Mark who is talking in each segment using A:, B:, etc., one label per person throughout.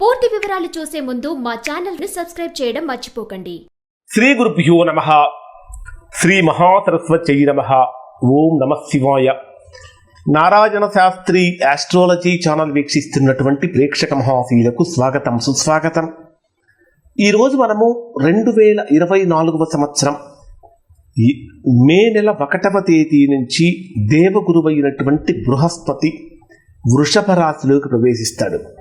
A: పూర్తి వివరాలు చూసే ముందు మా ఛానల్ని సబ్స్క్రైబ్ చేయడం మర్చిపోకండి.
B: శ్రీ గురుభ్యో నమ. శ్రీ మహాసరస్వత్యై నమ. ఓం నమ శివాయ. నారాయణ శాస్త్రి ఆస్ట్రాలజీ ఛానల్ వీక్షిస్తున్నటువంటి ప్రేక్షక మహాశీలకు స్వాగతం సుస్వాగతం. ఈరోజు మనము రెండు వేల ఇరవై నాలుగవ సంవత్సరం. ఈ మే నెల ఒకటవ తేదీ నుంచి దేవగురువైనటువంటి బృహస్పతి వృషభ రాశిలోకి ప్రవేశిస్తాడు.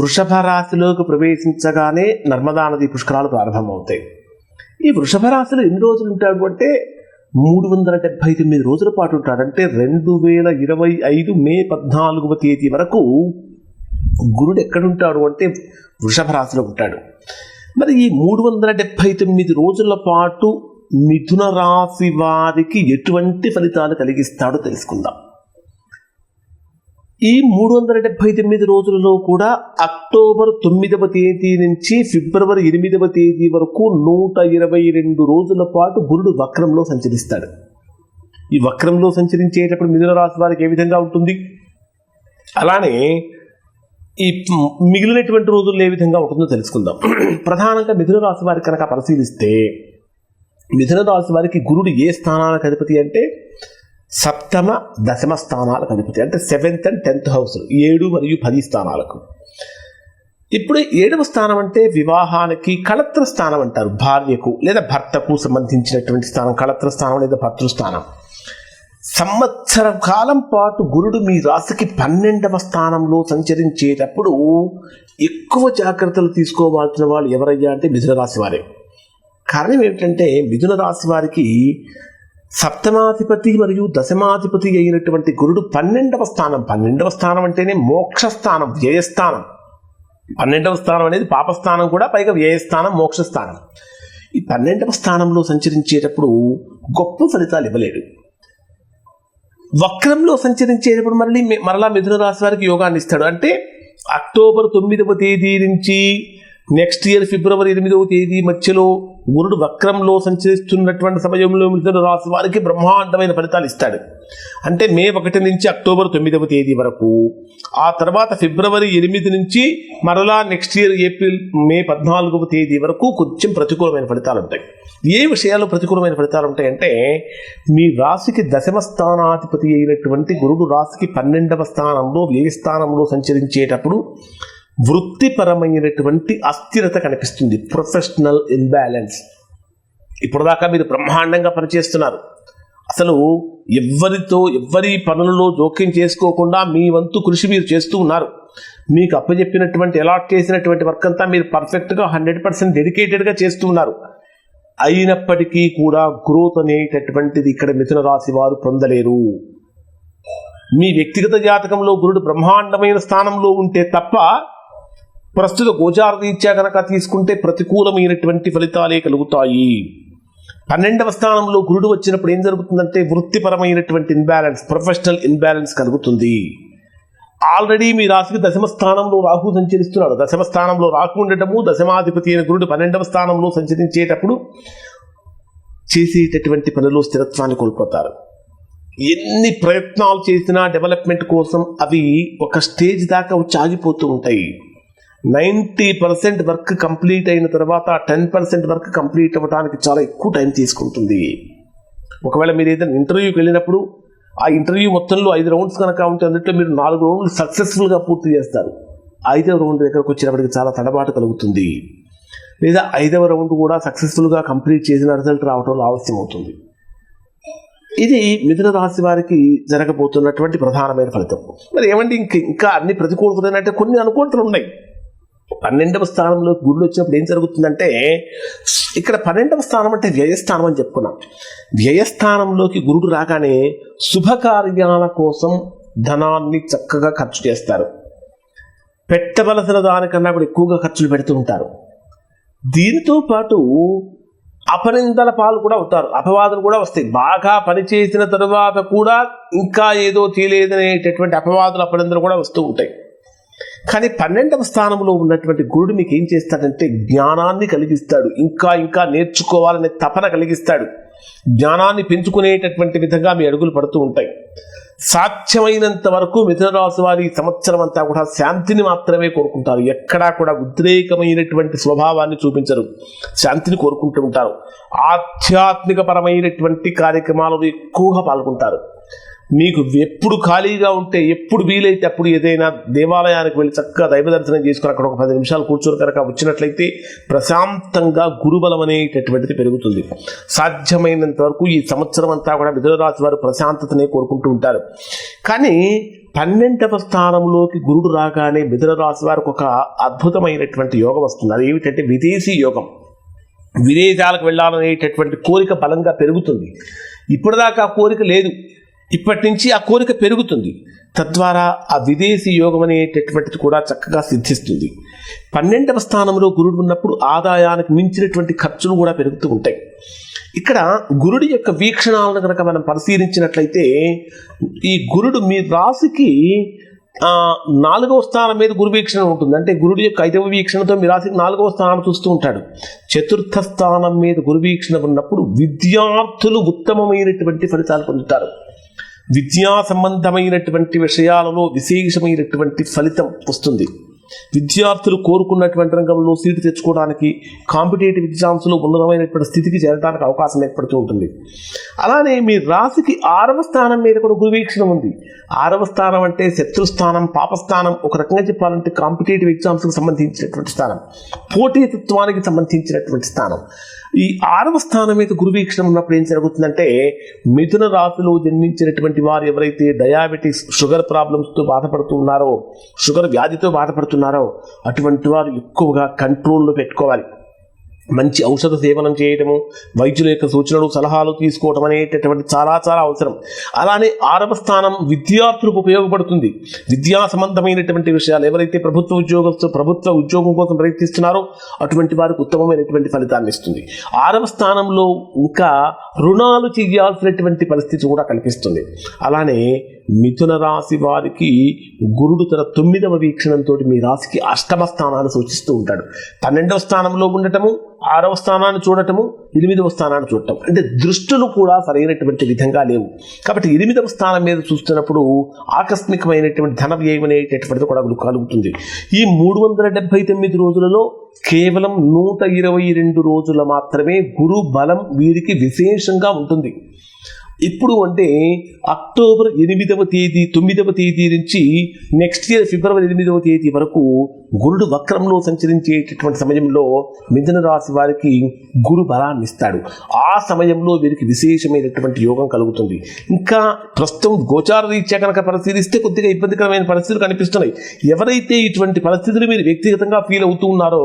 B: వృషభ రాశిలోకి ప్రవేశించగానే నర్మదా నది పుష్కరాలు ప్రారంభమవుతాయి. ఈ వృషభ రాశిలో ఎన్ని రోజులు ఉంటాడు అంటే మూడు వందల డెబ్బై తొమ్మిది రోజుల పాటు ఉంటాడు. అంటే రెండు వేల ఇరవై ఐదు మే పద్నాలుగవ తేదీ వరకు గురుడు ఎక్కడుంటాడు అంటే వృషభ రాశిలో ఉంటాడు. మరి ఈ మూడు వందల డెబ్బై తొమ్మిది రోజుల పాటు మిథున రాశి వారికి ఎటువంటి ఫలితాలు కలిగిస్తాడో తెలుసుకుందాం. ఈ మూడు వందల డెబ్బై తొమ్మిది రోజులలో కూడా అక్టోబర్ తొమ్మిదవ తేదీ నుంచి ఫిబ్రవరి ఎనిమిదవ తేదీ వరకు నూట ఇరవై రెండు రోజుల పాటు గురుడు వక్రంలో సంచరిస్తాడు. ఈ వక్రంలో సంచరించేటప్పుడు మిథున రాశి వారికి ఏ విధంగా ఉంటుంది? అలానే ఈ మిగిలినటువంటి రోజుల్లో ఏ విధంగా ఉంటుందో తెలుసుకుందాం. ప్రధానంగా మిథున రాశి వారికి కనుక పరిశీలిస్తే మిథున రాశి వారికి గురుడు ఏ స్థానానికి అధిపతి అంటే సప్తమ దశమ స్థానాలకు అధిపతి. అంటే సెవెంత్ అండ్ టెన్త్ హౌస్ ఏడు మరియు పది స్థానాలకు. ఇప్పుడు ఏడవ స్థానం అంటే వివాహానికి కళత్ర స్థానం అంటారు. భార్యకు లేదా భర్తకు సంబంధించినటువంటి స్థానం కళత్ర స్థానం లేదా భర్తృస్థానం సంవత్సర కాలం పాటు గురుడు మీ రాశికి పన్నెండవ స్థానంలో సంచరించేటప్పుడు ఎక్కువ జాగ్రత్తలు తీసుకోవాల్సిన వాళ్ళు ఎవరయ్యా అంటే మిథున రాశి వారే. కారణం ఏమిటంటే మిథున రాశి వారికి సప్తమాధిపతి మరియు దశమాధిపతి అయినటువంటి గురుడు పన్నెండవ స్థానం. పన్నెండవ స్థానం అంటేనే మోక్షస్థానం వ్యయస్థానం. పన్నెండవ స్థానం అనేది పాపస్థానం కూడా పైగా వ్యయస్థానం మోక్షస్థానం. ఈ పన్నెండవ స్థానంలో సంచరించేటప్పుడు గొప్ప ఫలితాలు ఇవ్వలేడు. వక్రంలో సంచరించేటప్పుడు మళ్ళీ మరలా మిథున రాశి వారికి యోగాన్ని ఇస్తాడు. అంటే అక్టోబర్ తొమ్మిదవ తేదీ నుంచి నెక్స్ట్ ఇయర్ ఫిబ్రవరి ఎనిమిదవ తేదీ మధ్యలో గురుడు వక్రంలో సంచరిస్తున్నటువంటి సమయంలో మిథున రాశి వారికి బ్రహ్మాండమైన ఫలితాలు ఇస్తాడు. అంటే మే ఒకటి నుంచి అక్టోబర్ తొమ్మిదవ తేదీ వరకు ఆ తర్వాత ఫిబ్రవరి ఎనిమిది నుంచి మరలా నెక్స్ట్ ఇయర్ ఏప్రిల్ మే పద్నాలుగవ తేదీ వరకు కొంచెం ప్రతికూలమైన ఫలితాలు ఉంటాయి. ఏ విషయాల్లో ప్రతికూలమైన ఫలితాలు ఉంటాయంటే మీ రాశికి దశమ స్థానాధిపతి అయినటువంటి గురుడు రాశికి పన్నెండవ స్థానంలో వ్యయ స్థానంలో సంచరించేటప్పుడు వృత్తిపరమైనటువంటి అస్థిరత కనిపిస్తుంది. ప్రొఫెషనల్ ఇన్బ్యాలెన్స్ ఇప్పటిదాకా మీరు బ్రహ్మాండంగా పనిచేస్తున్నారు. అసలు ఎవ్వరితో ఎవ్వరి పనులలో జోక్యం చేసుకోకుండా మీ వంతు కృషి మీరు చేస్తూ ఉన్నారు. మీకు అప్పచెప్పినటువంటి అలాట్ చేసినటువంటి వర్క్ అంతా మీరు పర్ఫెక్ట్గా హండ్రెడ్ పర్సెంట్ డెడికేటెడ్గా చేస్తూ ఉన్నారు. అయినప్పటికీ కూడా గ్రోత్ అనేటటువంటిది ఇక్కడ మిథున రాశి వారు పొందలేరు. మీ వ్యక్తిగత జాతకంలో గురుడు బ్రహ్మాండమైన స్థానంలో ఉంటే తప్ప ప్రస్తుత గోచార రీత్యా కనుక తీసుకుంటే ప్రతికూలమైనటువంటి ఫలితాలే కలుగుతాయి. పన్నెండవ స్థానంలో గురుడు వచ్చినప్పుడు ఏం జరుగుతుందంటే వృత్తిపరమైనటువంటి ఇన్బ్యాలెన్స్ ప్రొఫెషనల్ ఇన్బ్యాలెన్స్ కలుగుతుంది. ఆల్రెడీ మీ రాశికి దశమ స్థానంలో రాహు సంచరిస్తున్నాడు. దశమ స్థానంలో రాహు ఉండటము దశమాధిపతి అయిన గురుడు పన్నెండవ స్థానంలో సంచరించేటప్పుడు చేసేటటువంటి పనిలో స్థిరత్వాన్ని కోల్పోతారు. ఎన్ని ప్రయత్నాలు చేసినా డెవలప్మెంట్ కోసం అవి ఒక స్టేజ్ దాకా వచ్చి ఆగిపోతూ ఉంటాయి. నైంటీ పర్సెంట్ వర్క్ కంప్లీట్ అయిన తర్వాత టెన్ పర్సెంట్ వర్క్ కంప్లీట్ అవ్వడానికి చాలా ఎక్కువ టైం తీసుకుంటుంది. ఒకవేళ మీరు ఏదైనా ఇంటర్వ్యూకి వెళ్ళినప్పుడు ఆ ఇంటర్వ్యూ మొత్తంలో ఐదు రౌండ్స్ కనుక ఉంటే అందులో మీరు నాలుగు రౌండ్లు సక్సెస్ఫుల్గా పూర్తి చేస్తారు. ఐదవ రౌండ్ దగ్గరకు వచ్చినప్పటికి చాలా తడబాటు కలుగుతుంది. లేదా ఐదవ రౌండ్ కూడా సక్సెస్ఫుల్గా కంప్లీట్ చేసిన రిజల్ట్ రావడంలో ఆలస్యం అవుతుంది. ఇది మిథున రాశి వారికి జరగబోతున్నటువంటి ప్రధానమైన ఫలితం. మరి ఏమండి ఇంక ఇంకా అన్ని ప్రతికూలతలు అంటే కొన్ని అనుకూలతలు ఉన్నాయి. పన్నెండవ స్థానంలో గురుడు వచ్చినప్పుడు ఏం జరుగుతుందంటే ఇక్కడ పన్నెండవ స్థానం అంటే వ్యయస్థానం అని చెప్పుకున్నాం. వ్యయస్థానంలోకి గురుడు రాగానే శుభకార్యాల కోసం ధనాన్ని చక్కగా ఖర్చు చేస్తారు. పెట్టవలసిన దానికన్నా కూడా ఎక్కువగా ఖర్చులు పెడుతూ ఉంటారు. దీనితో పాటు అపనిందల పాలు కూడా అవుతారు. అపవాదులు కూడా వస్తాయి. బాగా పనిచేసిన తరువాత కూడా ఇంకా ఏదో తెలియదనేటటువంటి అపవాదులు అపనిందలు కూడా వస్తూ ఉంటాయి. కానీ పన్నెండవ స్థానంలో ఉన్నటువంటి గురుడు మీకు ఏం చేస్తాడంటే జ్ఞానాన్ని కలిగిస్తాడు. ఇంకా ఇంకా నేర్చుకోవాలనే తపన కలిగిస్తాడు. జ్ఞానాన్ని పెంచుకునేటటువంటి విధంగా మీ అడుగులు పడుతూ ఉంటాయి. సాధ్యమైనంత వరకు మిథునరాశి వారి సంవత్సరం అంతా కూడా శాంతిని మాత్రమే కోరుకుంటారు. ఎక్కడా కూడా ఉద్రేకమైనటువంటి స్వభావాన్ని చూపించరు. శాంతిని కోరుకుంటూ ఉంటారు. ఆధ్యాత్మిక పరమైనటువంటి కార్యక్రమాలలో ఎక్కువగా పాల్గొంటారు. మీకు ఎప్పుడు ఖాళీగా ఉంటే ఎప్పుడు వీలైతే అప్పుడు ఏదైనా దేవాలయానికి వెళ్ళి చక్కగా దైవ దర్శనం చేసుకుని అక్కడ ఒక పది నిమిషాలు కూర్చొని కనుక వచ్చినట్లయితే ప్రశాంతంగా గురుబలం అనేటటువంటిది పెరుగుతుంది. సాధ్యమైనంత వరకు ఈ సంవత్సరం అంతా కూడా మిథునరాశి వారు ప్రశాంతతనే కోరుకుంటూ ఉంటారు. కానీ పన్నెండవ స్థానంలోకి గురుడు రాగానే మిథునరాశి వారికి ఒక అద్భుతమైనటువంటి యోగం వస్తుంది. అది ఏమిటంటే విదేశీ యోగం. విదేశాలకు వెళ్ళాలనేటటువంటి కోరిక బలంగా పెరుగుతుంది. ఇప్పటిదాకా కోరిక లేదు. ఇప్పటి నుంచి ఆ కోరిక పెరుగుతుంది. తద్వారా ఆ విదేశీ యోగం అనేటటువంటిది కూడా చక్కగా సిద్ధిస్తుంది. పన్నెండవ స్థానంలో గురుడు ఉన్నప్పుడు ఆదాయానికి మించినటువంటి ఖర్చులు కూడా పెరుగుతూ ఉంటాయి. ఇక్కడ గురుడి యొక్క వీక్షణాలను కనుక మనం పరిశీలించినట్లయితే ఈ గురుడు మీ రాశికి నాలుగవ స్థానం మీద గురు వీక్షణ ఉంటుంది. అంటే గురుడి యొక్క ఐదవ వీక్షణతో మీ రాశికి నాలుగవ స్థానం చూస్తూ ఉంటాడు. చతుర్థ స్థానం మీద గురు వీక్షణ ఉన్నప్పుడు విద్యార్థులు ఉత్తమమైనటువంటి ఫలితాలు పొందుతారు. విద్యా సంబంధమైనటువంటి విషయాలలో విశేషమైనటువంటి ఫలితం వస్తుంది. విద్యార్థులు కోరుకున్నటువంటి రంగంలో సీటు తెచ్చుకోవడానికి కాంపిటేటివ్ ఎగ్జామ్స్లో ఉన్నతమైనటువంటి స్థితికి చేరడానికి అవకాశం ఏర్పడుతూ ఉంటుంది. అలానే మీ రాశికి ఆరవ స్థానం మీద కూడా గురువీక్షణ ఉంది. ఆరవ స్థానం అంటే శత్రుస్థానం పాపస్థానం ఒక రకంగా చెప్పాలంటే కాంపిటేటివ్ ఎగ్జామ్స్కి సంబంధించినటువంటి స్థానం పోటీతత్వానికి సంబంధించినటువంటి స్థానం. ఈ ఆరవ స్థానం మీద గురువీక్షణం ఉన్నప్పుడు ఏం జరుగుతుందంటే మిథున రాశిలో జన్మించినటువంటి వారు ఎవరైతే డయాబెటీస్ షుగర్ ప్రాబ్లమ్స్తో బాధపడుతూ ఉన్నారో షుగర్ వ్యాధితో పడుతున్నారో అటువంటి వారు ఎక్కువగా కంట్రోల్లో పెట్టుకోవాలి. మంచి ఔషధ సేవనం చేయడము వైద్యుల యొక్క సూచనలు సలహాలు తీసుకోవటం అనేటటువంటి చాలా చాలా అవసరం. అలానే ఆరవ స్థానం విద్యార్థులకు ఉపయోగపడుతుంది. విద్యా సంబంధమైనటువంటి విషయాలు ఎవరైతే ప్రభుత్వ ఉద్యోగస్తు ప్రభుత్వ ఉద్యోగం కోసం ప్రయత్నిస్తున్నారో అటువంటి వారికి ఉత్తమమైనటువంటి ఫలితాన్ని ఇస్తుంది. ఆరవ స్థానంలో ఇంకా రుణాలు చేయాల్సినటువంటి పరిస్థితి కూడా కనిపిస్తుంది. అలానే మిథున రాశి వారికి గురుడు తన తొమ్మిదవ వీక్షణంతో మీ రాశికి అష్టమ స్థానాన్ని సూచిస్తూ ఉంటాడు. పన్నెండవ స్థానంలో ఉండటము ఆరవ స్థానాన్ని చూడటము ఎనిమిదవ స్థానాన్ని చూడటం. అంటే దృష్టులు కూడా సరైనటువంటి విధంగా లేవు. కాబట్టి ఎనిమిదవ స్థానం మీద చూస్తున్నప్పుడు ఆకస్మికమైనటువంటి ధన వ్యయం అనేటటువంటిది కూడా కలుగుతుంది. ఈ మూడు వందల డెబ్బై తొమ్మిది రోజులలో కేవలం నూట ఇరవై రెండు రోజుల మాత్రమే గురు బలం వీరికి విశేషంగా ఉంటుంది. ఇప్పుడు అంటే అక్టోబర్ ఎనిమిదవ తేదీ తొమ్మిదవ తేదీ నుంచి నెక్స్ట్ ఇయర్ ఫిబ్రవరి ఎనిమిదవ తేదీ వరకు గురుడు వక్రంలో సంచరించేటటువంటి సమయంలో మిథున రాశి వారికి గురు బలాన్ని ఇస్తాడు. ఆ సమయంలో వీరికి విశేషమైనటువంటి యోగం కలుగుతుంది. ఇంకా ప్రస్తుతం గోచార రీత్యా కనుక పరిశీలిస్తే కొద్దిగా ఇబ్బందికరమైన పరిస్థితులు కనిపిస్తున్నాయి. ఎవరైతే ఇటువంటి పరిస్థితులు మీరు వ్యక్తిగతంగా ఫీల్ అవుతూ ఉన్నారో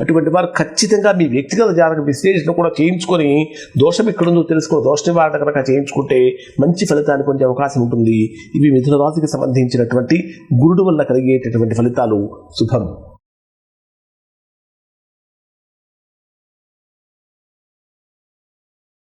B: అటువంటి వారు ఖచ్చితంగా మీ వ్యక్తిగత జాతక విశ్లేషణ కూడా చేయించుకొని దోషం ఎక్కడుందో తెలుసుకుని దోష నివారణ కనుక చేయించుకుంటే మంచి ఫలితాన్ని పొందే అవకాశం ఉంటుంది. ఇవి మిథున రాశికి సంబంధించినటువంటి గురుడు వల్ల కలిగేటటువంటి ఫలితాలు. శుభం.